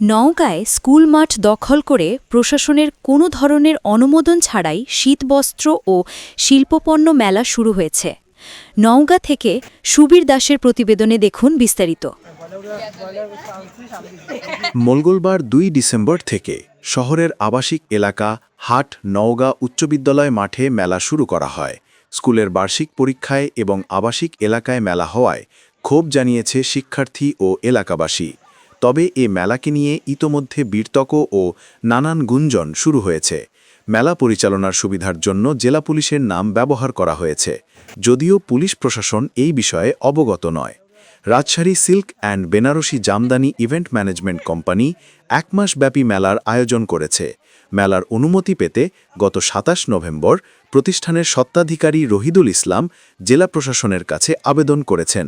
নওগাঁয় school মাঠ দখল করে প্রশাসনের কোনো ধরনের অনুমোদন ছাড়াই শীতবস্ত্র ও শিল্পপণ্য মেলা শুরু হয়েছে। নওগাঁ থেকে সুবীর দাসের প্রতিবেদনে দেখুন বিস্তারিত। মঙ্গলবার দুই ডিসেম্বর থেকে শহরের আবাসিক এলাকা হাট নওগাঁ উচ্চ বিদ্যালয় মাঠে মেলা শুরু করা হয়। স্কুলের বার্ষিক পরীক্ষায় এবং আবাসিক এলাকায় মেলা হওয়ায় ক্ষোভ জানিয়েছে শিক্ষার্থী ও এলাকাবাসী। তবে এ মেলাকে নিয়ে ইতোমধ্যে বীরতক ও নানান গুঞ্জন শুরু হয়েছে। মেলা পরিচালনার সুবিধার জন্য জেলা পুলিশের নাম ব্যবহার করা হয়েছে, যদিও পুলিশ প্রশাসন এই বিষয়ে অবগত নয়। Rajshahi silk and Banarasi Jamdani event management company এক মাসব্যাপী মেলার আয়োজন করেছে। মেলার অনুমতি পেতে গত সাতাশ নভেম্বর প্রতিষ্ঠানের সত্ত্বাধিকারী রহিদুল ইসলাম জেলা প্রশাসনের কাছে আবেদন করেছেন।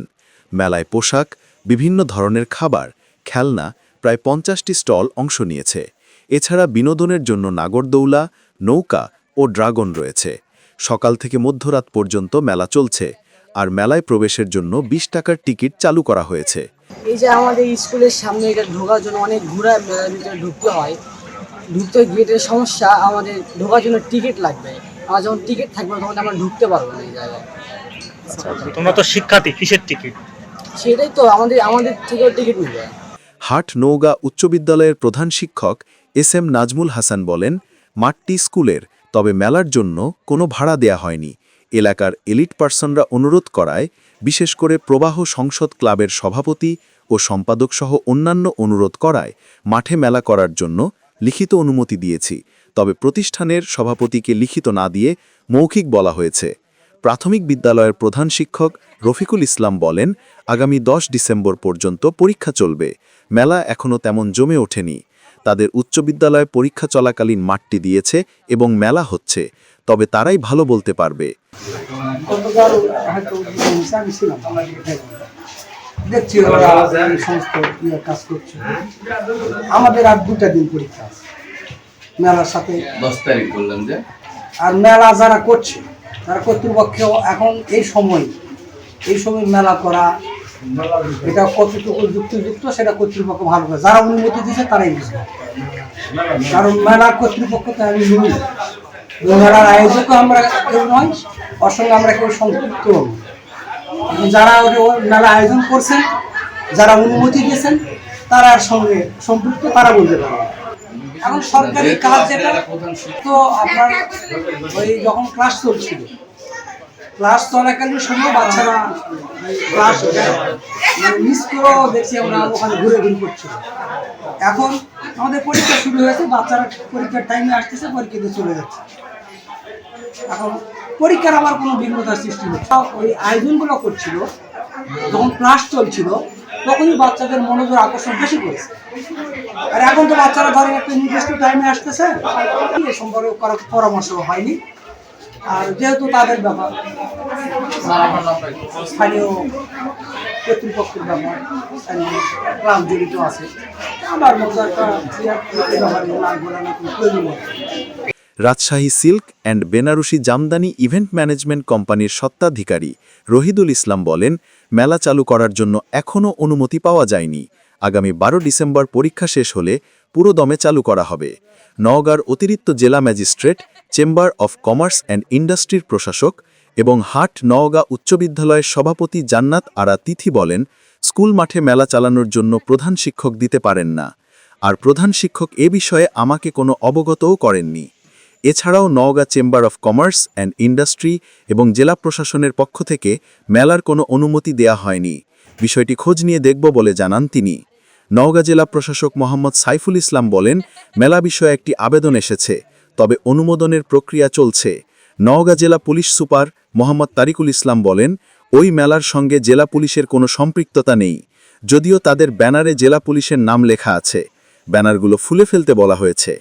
মেলায় পোশাক, বিভিন্ন ধরনের খাবার খেলনা প্রায় পঞ্চাশটি স্টল অংশ নিয়েছে। এছাড়া বিনোদনের জন্য নাগরদৌলা নৌকা ও ড্রাগন রয়েছে। সকাল থেকে মধ্যরাত পর্যন্ত মেলা চলছে আর মেলায় প্রবেশের জন্য ২০ টাকার টিকিট চালু করা হয়েছে। এই যে আমাদের স্কুলের সামনে এটা ঢোকার জন্য অনেক ঘোরা মেলার ভিতরে ঢুকতে হয়। ঢুকতে গেটের সমস্যা আমাদের ঢোকার জন্য টিকিট লাগবে। আমার যখন টিকিট থাকবে তখন আমরা ঢুকতে পারব না এই জায়গায়। তোমরা তো শিক্ষার্থী কিসের টিকিট? সেটাই তো আমাদের আমাদের থেকেও টিকিট নেবে। হাট নৌগা উচ্চ বিদ্যালয়ের প্রধান শিক্ষক এস এম নাজমুল হাসান বলেন, মাঠটি স্কুলের, তবে মেলার জন্য কোনো ভাড়া দেয়া হয়নি। এলাকার এলিট পার্সনরা অনুরোধ করায়, বিশেষ করে প্রবাহ সংসদ ক্লাবের সভাপতি ও সম্পাদক সহ অন্যান্য অনুরোধ করায়, মাঠে মেলা করার জন্য লিখিত অনুমতি দিয়েছি। তবে প্রতিষ্ঠানের সভাপতিকে লিখিত না দিয়ে মৌখিক বলা হয়েছে। প্রাথমিক বিদ্যালয়ের প্রধান শিক্ষক রফিকুল ইসলাম বলেন আগামী দশ ডিসেম্বর পর্যন্ত পরীক্ষা চলবে। মেলা এখনও তেমন জমে ওঠেনি। তাদের উচ্চ বিদ্যালয়ে পরীক্ষা চলাকালীন মাঠটি দিয়েছে এবং মেলা হচ্ছে। তবে তারাই ভালো বলতে পারবে। দেখছি সমস্ত কাজ করছে আমাদের আর দুটা দিন পরীক্ষা আছে। মেলার সাথে দশ তারিখ বললাম যে? আর মেলা যারা করছে তারা কর্তৃপক্ষ এখন এই সময় এই সময় মেলা করা, এটা কতটুকু যুক্তিযুক্ত সেটা কর্তৃপক্ষ ভালো করে যারা অনুমতি দিচ্ছে তারাই বুঝবে। কারণ মেলার কর্তৃপক্ষ তো আমি নই মেলার আয়োজকও আমরা কেউ নয়, ওর সঙ্গে আমরা কেউ সম্পৃক্ত নই। যারা মেলা আয়োজন করছেন, যারা অনুমতি দিয়েছেন তারার সঙ্গে সম্পৃক্ত, তারা বলতে পারবে। এখন সরকারি কাজ যেটা তো আপনার ওই যখন ক্লাস চলছিল ক্লাস চলাকালীন সময় বাচ্চারা ক্লাস মানে মিস করেও দেখছি আমরা ওখানে ঘুরে ঘুরে করছিল। এখন আমাদের পরীক্ষা শুরু হয়েছে বাচ্চারা পরীক্ষার টাইমে আসতেছে পরীক্ষাতে চলে যাচ্ছে। এখন পরীক্ষার আমার কোনো ভিন্নতার সৃষ্টি হচ্ছে ওই আয়োজনগুলো করছিল যখন ক্লাস চলছিল তখনই বাচ্চাদের মনোযোগ আকর্ষণ বেশি করেছে। আর এখন তো বাচ্চারা ধরেন একটা নির্দিষ্ট টাইমে আসতেছে এ সম্পর্কে কারও পরামর্শ হয়নি। আর যেহেতু তাদের ব্যাপার, স্থানীয় কর্তৃপক্ষের ব্যাপার ক্লাব জড়িত আছে আমার মতো একটা ব্যাপারে না কোনো প্রয়োজন Rajshahi silk and Banarasi Jamdani event management কোম্পানির সত্ত্বাধিকারী রহিদুল ইসলাম বলেন, মেলা চালু করার জন্য এখনও অনুমতি পাওয়া যায়নি। আগামী বারো ডিসেম্বর পরীক্ষা শেষ হলে পুরো দমে চালু করা হবে। নওগাঁর অতিরিক্ত জেলা magistrate, chamber of commerce and ইন্ডাস্ট্রির প্রশাসক এবং হাট নওগাঁ উচ্চ বিদ্যালয়ের সভাপতি জান্নাত আরা তিথি বলেন, স্কুল মাঠে মেলা চালানোর জন্য প্রধান শিক্ষক দিতে পারেন না। আর প্রধান শিক্ষক এ বিষয়ে আমাকে কোনো অবগতও করেননি। এছাড়াও Naogaon chamber of commerce and industry এবং জেলা প্রশাসনের পক্ষ থেকে মেলার কোনো অনুমতি দেয়া হয়নি। বিষয়টি খোঁজ নিয়ে দেখব বলে জানান তিনি। নওগাঁ জেলা প্রশাসক মোহাম্মদ সাইফুল ইসলাম বলেন, মেলা বিষয়ে একটি আবেদন এসেছে, তবে অনুমোদনের প্রক্রিয়া চলছে। নওগাঁ জেলা পুলিশ সুপার মোহাম্মদ তারিকুল ইসলাম বলেন, ওই মেলার সঙ্গে জেলা পুলিশের কোনো সম্পৃক্ততা নেই, যদিও তাদের ব্যানারে জেলা পুলিশের নাম লেখা আছে। ব্যানারগুলো ফুলে ফেলতে বলা হয়েছে।